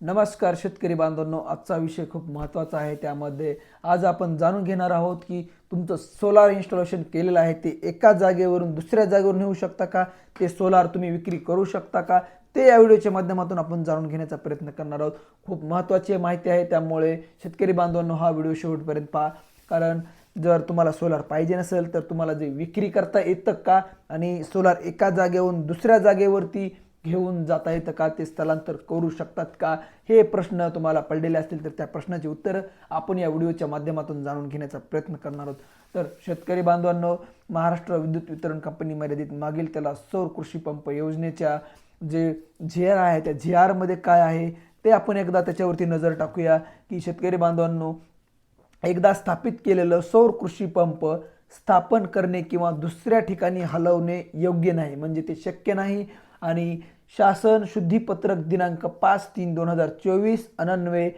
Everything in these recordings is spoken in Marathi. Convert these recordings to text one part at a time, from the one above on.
नमस्कार शेतकरी बांधवांनो आजचा विषय खूप महत्त्वाचा आहे. त्यामध्ये आज आपण जाणून घेणार आहोत की तुमचं सोलार इन्स्टॉलेशन केलेलं आहे ते एका जागेवरून दुसऱ्या जागेवर नेऊ शकता का? ते सोलार तुम्ही विक्री करू शकता का? ते या व्हिडिओच्या माध्यमातून आपण जाणून घेण्याचा प्रयत्न करणार आहोत. खूप महत्त्वाची माहिती आहे त्यामुळे शेतकरी बांधवांनो हा व्हिडिओ शेवटपर्यंत पहा. कारण जर तुम्हाला सोलार पाहिजे नसेल तर तुम्हाला जे विक्री करता येतं का? आणि सोलार एका जागेवरून दुसऱ्या जागेवरती घेऊन जाता येतं का? ते स्थलांतर करू शकतात का? हे प्रश्न तुम्हाला पडलेले असतील तर त्या प्रश्नाची उत्तरं आपण या व्हिडिओच्या माध्यमातून जाणून घेण्याचा प्रयत्न करणार आहोत. तर शेतकरी बांधवांनो महाराष्ट्र विद्युत वितरण कंपनी मर्यादित मागील त्याला सौर कृषी पंप योजनेच्या जे झी आर आहे त्या झी आरमध्ये काय आहे ते आपण एकदा त्याच्यावरती नजर टाकूया की शेतकरी बांधवांनो एकदा स्थापित केलेलं सौर कृषी पंप स्थापन करणे किंवा दुसऱ्या ठिकाणी हलवणे योग्य नाही म्हणजे ते शक्य नाही. आणि शासन शुद्धीपत्रक दिनांक पाच तीन दोन हजार चोवीस अनन्वये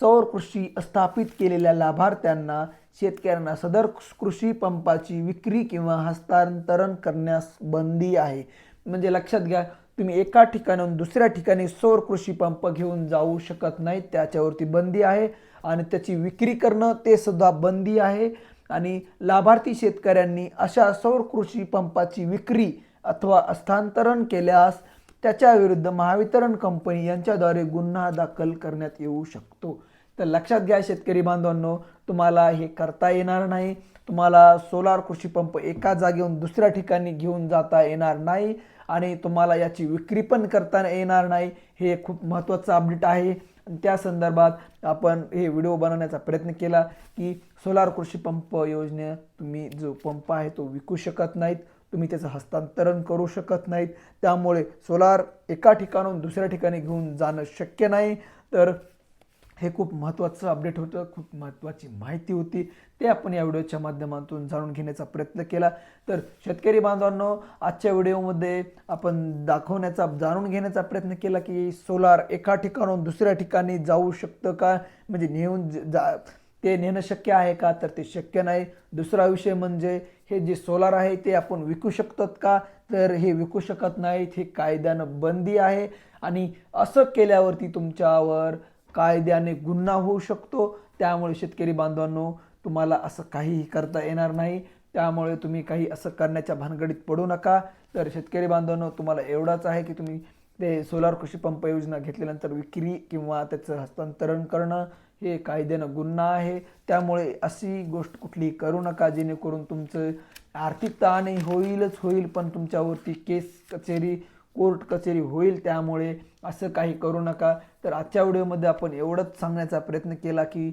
सौर कृषी स्थापित केलेल्या लाभार्थ्यांना शेतकऱ्यांना सदर कृषी पंपाची विक्री किंवा हस्तांतरण करण्यास बंदी आहे. म्हणजे लक्षात घ्या तुम्ही एका ठिकाणाहून दुसऱ्या ठिकाणी सौर कृषी पंप घेऊन जाऊ शकत नाही त्याच्यावरती बंदी आहे. आणि त्याची विक्री करणं ते सुद्धा बंदी आहे. आणि लाभार्थी शेतकऱ्यांनी अशा सौर कृषी पंपाची विक्री अथवा हस्तांतरण केल्यास त्याच्या विरुद्ध महावितरण कंपनी यांच्याद्वारे गुन्हा दाखल करण्यात येऊ शकतो. तर लक्षात घ्या शेतकरी बांधवांनो तुम्हाला हे करता येणार नाही. तुम्हाला सोलार कृषी पंप एका जागेहून दुसऱ्या ठिकाणी घेऊन जाता येणार नाही आणि तुम्हाला याची विक्री पण करता येणार नाही. हे खूप महत्त्वाचं अपडेट आहे. त्या संदर्भात आपण हे व्हिडिओ बनवण्याचा प्रयत्न केला की सोलार कृषी पंप योजने तुम्ही जो पंप आहे तो विकू शकत नाहीत तुम्ही त्याचं हस्तांतरण करू शकत नाहीत. त्यामुळे सोलार एका ठिकाणून दुसऱ्या ठिकाणी घेऊन जाणं शक्य नाही. तर हे खूप महत्त्वाचं अपडेट होतं खूप महत्त्वाची माहिती होती. ते आपण या व्हिडिओच्या माध्यमातून जाणून घेण्याचा प्रयत्न केला. तर शेतकरी बांधवांनो आजच्या व्हिडिओमध्ये आपण दाखवण्याचा जाणून घेण्याचा प्रयत्न केला की सोलार एका ठिकाणून दुसऱ्या ठिकाणी जाऊ शकतं का? म्हणजे नेऊन जा ते नेणं शक्य आहे का? तर ते शक्य नाही. दुसरा विषय म्हणजे हे जे सोलार आहे ते आपण विकू शकतात का? तर हे विकू शकत नाहीत हे कायद्यानं बंदी आहे. आणि असं केल्यावरती तुमच्यावर कायद्याने गुन्हा होऊ शकतो. त्यामुळे शेतकरी बांधवांनो तुम्हाला असं काहीही करता येणार नाही. त्यामुळे तुम्ही काही असं करण्याच्या भानगडीत पडू नका. तर शेतकरी बांधवांनो तुम्हाला एवढाच आहे की तुम्ही ते सोलार कृषी पंप योजना घेतल्यानंतर विक्री किंवा त्याचं हस्तांतरण करणं हे कायद्यानं गुन्हा आहे. त्यामुळे अशी गोष्ट कुठली करू नका. जेणेकरून तुमचं आर्थिक ताणही होईलच होईल पण तुमच्यावरती केस कचेरी कोर्ट कचेरी होईल त्यामुळे असं काही करू नका. तर आजच्या व्हिडिओमध्ये आपण एवढंच सांगण्याचा प्रयत्न केला की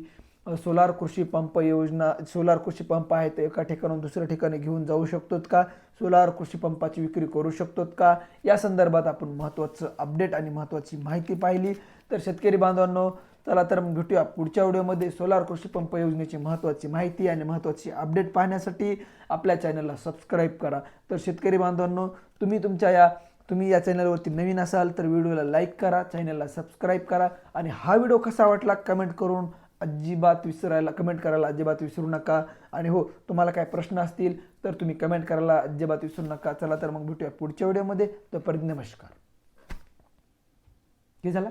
सोलार कृषी पंप योजना सोलार कृषी पंप आहे ते एका ठिकाणून दुसऱ्या ठिकाणी घेऊन जाऊ शकतोत का? सोलार कृषी पंपाची विक्री करू शकतोत का? या संदर्भात आपण महत्त्वाचं अपडेट आणि महत्त्वाची माहिती पाहिली. तर शेतकरी बांधवांनो चला तर मग भेटूया पुढच्या व्हिडिओमध्ये सोलार कृषी पंप योजनेची महत्त्वाची माहिती आणि महत्त्वाची अपडेट पाहण्यासाठी. आपल्या चॅनलला सबस्क्राईब करा. तर शेतकरी बांधवांनो तुम्ही तुमच्या या तुम्ही या चॅनलवरती नवीन असाल तर व्हिडिओला लाईक करा चॅनलला सबस्क्राईब करा आणि हा व्हिडिओ कसा वाटला कमेंट करून अजिबात विसरायला कमेंट करायला अजिबात विसरू नका. आणि हो तुम्हाला काय प्रश्न असतील तर तुम्ही कमेंट करायला अजिबात विसरू नका. चला तर मग भेटूया पुढच्या व्हिडिओमध्ये. तोपर्यंत नमस्कार. हे झाला?